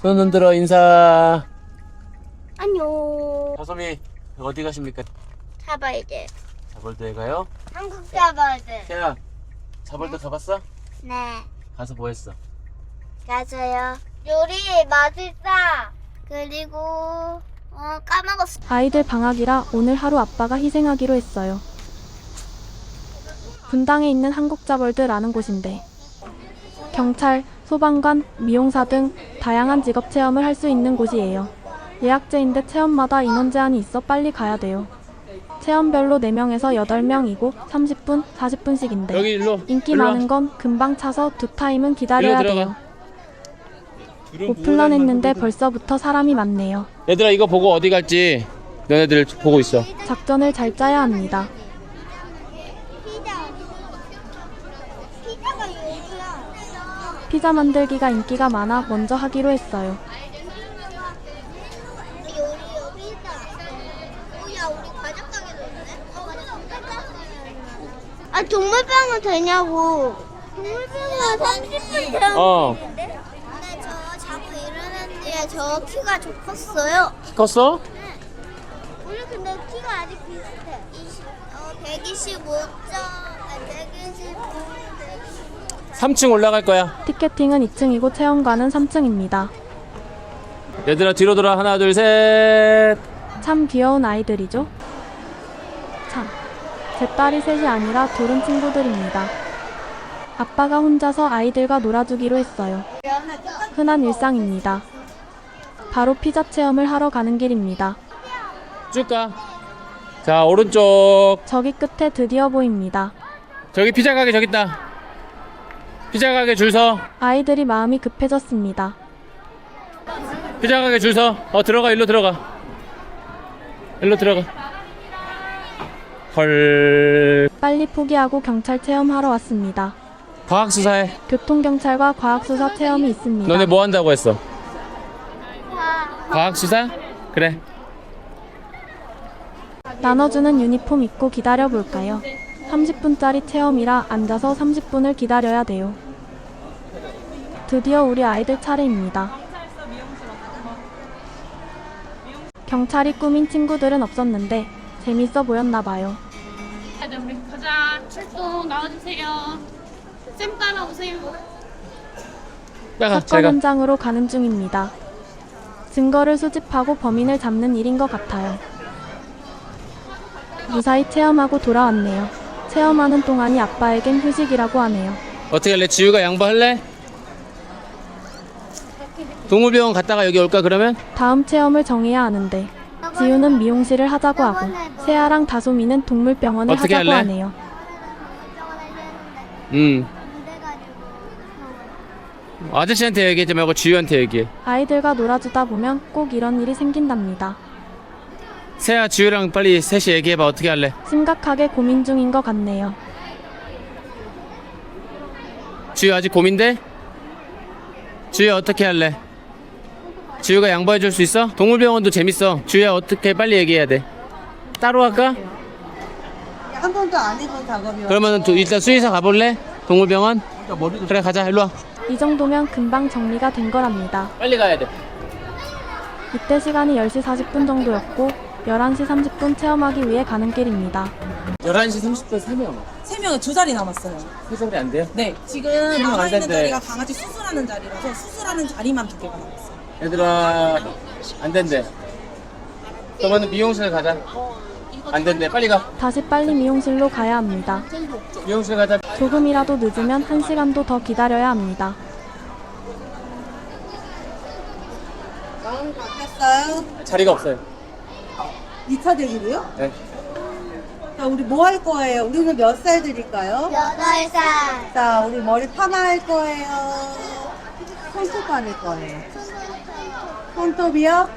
손 흔들어 인사. 안녕. 다솜이 어디 가십니까? 잡아야 돼. 자벌도에 가요? 한국 잡아야 돼. 태야, 자벌도 가봤어? 네. 가서 뭐 했어? 가서요. 요리 맛있다. 그리고 어 까먹었어. 아이들 방학이라 오늘 하루 아빠가 희생하기로 했어요. 분당에 있는 한국자벌드라는 곳인데 경찰, 소방관, 미용사 등 다양한 직업 체험을 할 수 있는 곳이에요. 예약제인데 체험마다 인원 제한이 있어 빨리 가야 돼요. 체험별로 4명에서 8명이고 30분, 40분씩인데 여기 일로. 인기 일로 와. 많은 건 금방 차서 두 타임은 기다려야 돼요. 들어가. 오픈런 했는데 벌써부터 사람이 많네요. 얘들아 이거 보고 어디 갈지 너네들 보고 있어. 작전을 잘 짜야 합니다. 피자. 피자가 여기야. 피자 만들기가 인기가 많아 먼저 하기로 했어요. 아 동물병원 되냐고. 동물병원 30분 되었는데. 어. 근데 저 자고 일어났는데 저 키가 좀 컸어요. 컸어? 우리 근데 키가 아직 비슷해. 20, 어, 125점, 아, 125, 3층 올라갈 거야. 티켓팅은 2층이고 체험관은 3층입니다. 얘들아 뒤로 돌아 하나 둘 셋. 참 귀여운 아이들이죠? 참, 제 딸이 셋이 아니라 둘은 친구들입니다. 아빠가 혼자서 아이들과 놀아주기로 했어요. 흔한 일상입니다. 바로 피자 체험을 하러 가는 길입니다. 쭉 가. 자 오른쪽. 저기 끝에 드디어 보입니다. 저기 피자 가게 저기 있다. 피자 가게 줄 서. 아이들이 마음이 급해졌습니다. 피자 가게 줄 서. 어 들어가 일로 들어가. 일로 들어가. 헐. 빨리 포기하고 경찰 체험하러 왔습니다. 과학 수사해. 교통 경찰과 과학 수사 체험이 있습니다. 너네 뭐 한다고 했어? 과학 수사? 그래. 나눠주는 유니폼 입고 기다려 볼까요? 30분짜리 체험이라 앉아서 30분을 기다려야 돼요. 드디어 우리 아이들 차례입니다. 경찰이 꾸민 친구들은 없었는데 재밌어 보였나 봐요. 네, 우리 가자. 출동 나와주세요. 쌤 따라오세요. 사건 제가. 현장으로 가는 중입니다. 증거를 수집하고 범인을 잡는 일인 것 같아요. 무사히 체험하고 돌아왔네요. 체험하는 동안이 아빠에겐 휴식이라고 하네요. 어떻게 할래? 지우가 양보할래? 동물병원 갔다가 여기 올까 그러면? 다음 체험을 정해야 하는데 지우는 미용실을 하자고 하고 세아랑 다솜이는 동물병원을 어떻게 하자고 할래? 하네요. 음. 아저씨한테 얘기하지 말고 지우한테 얘기해. 아이들과 놀아주다 보면 꼭 이런 일이 생긴답니다. 세아 지우랑 빨리 셋이 얘기해봐 어떻게 할래? 심각하게 고민 중인 것 같네요. 지우 아직 고민돼? 지우야 어떻게 할래? 지우가 양보해 줄 수 있어? 동물병원도 재밌어. 지우야 어떻게 빨리 얘기해야 돼. 따로 할까? 한 번도 안 해본 작업이요. 그러면 일단 수의사 가볼래? 동물병원? 그래 가자 일로 와. 이 정도면 금방 정리가 된 거랍니다. 빨리 가야 돼. 이때 시간이 10시 40분 정도였고 11시 30분 체험하기 위해 가는 길입니다. 11시 30분 3명. 세 명은 두 자리 남았어요. 해설이 안 돼요? 네, 지금 안 남아있는 된대. 자리가 강아지 수술하는 자리라서 수술하는 자리만 두 개가 남았어요. 얘들아 안 된대. 그러면 미용실 가자. 안 된대. 빨리 가. 다시 빨리 미용실로 가야 합니다. 미용실 가자. 조금이라도 늦으면 1시간도 더 기다려야 합니다. 바뀌었어요? 자리가 없어요. 2차 대기로요? 네. 자, 우리 뭐 할 거예요? 우리는 몇 살 드릴까요? 8살. 자, 우리 머리 파마할 거예요. 손톱 바를 거예요. 손톱이요?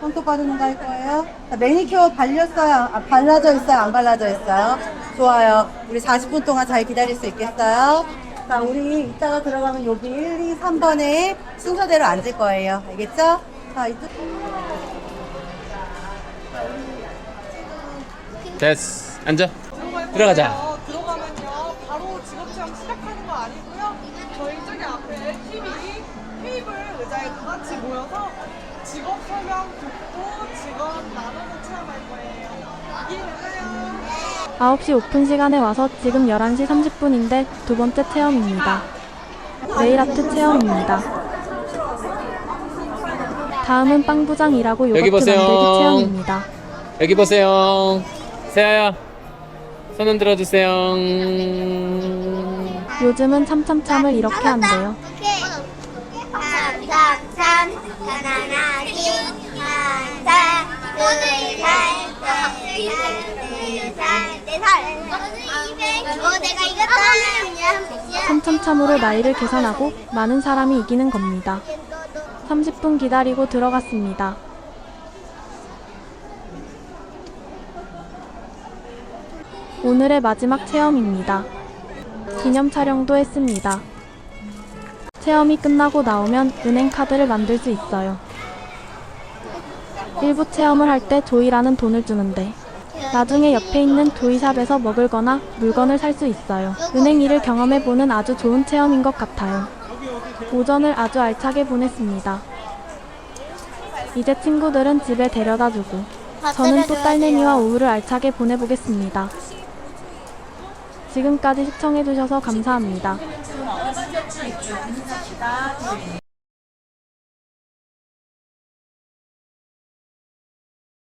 손톱 바르는 거 할 거예요? 자, 매니큐어 발렸어요? 아, 발라져 있어요? 안 발라져 있어요? 좋아요. 우리 40분 동안 잘 기다릴 수 있겠어요? 자, 우리 이따가 들어가면 여기 1, 2, 3번에 순서대로 앉을 거예요. 알겠죠? 자, 이쪽. 됐어. 앉아. 들어가자. 어, 들어가면요 바로 직업 체험 시작하는 거 아니고요 저희 저기 앞에 TV 테이블 의자에 다 같이 모여서 직업 설명 듣고 직업 나눠서 체험할 거예요. 이해되나요? 9시 오픈 시간에 와서 지금 11시 30분인데 두 번째 체험입니다. 네일 아트 체험입니다. 다음은 빵부장이라고 요거트 보세요. 만들기 체험입니다. 여기 보세요. 세아야, 손 흔들어 주세요. 요즘은 참참참을 이렇게 한대요. 삼삼삼 가난하기 한살 이겼다. 참참참으로 나이를 계산하고 많은 사람이 이기는 겁니다. 30분 기다리고 들어갔습니다. 오늘의 마지막 체험입니다. 기념 촬영도 했습니다. 체험이 끝나고 나오면 은행 카드를 만들 수 있어요. 일부 체험을 할 때 조이라는 돈을 주는데 나중에 옆에 있는 조이샵에서 먹을 거나 물건을 살 수 있어요. 은행 일을 경험해보는 아주 좋은 체험인 것 같아요. 오전을 아주 알차게 보냈습니다. 이제 친구들은 집에 데려다 주고 저는 또 딸내미와 오후를 알차게 보내보겠습니다. 지금까지 시청해주셔서 감사합니다.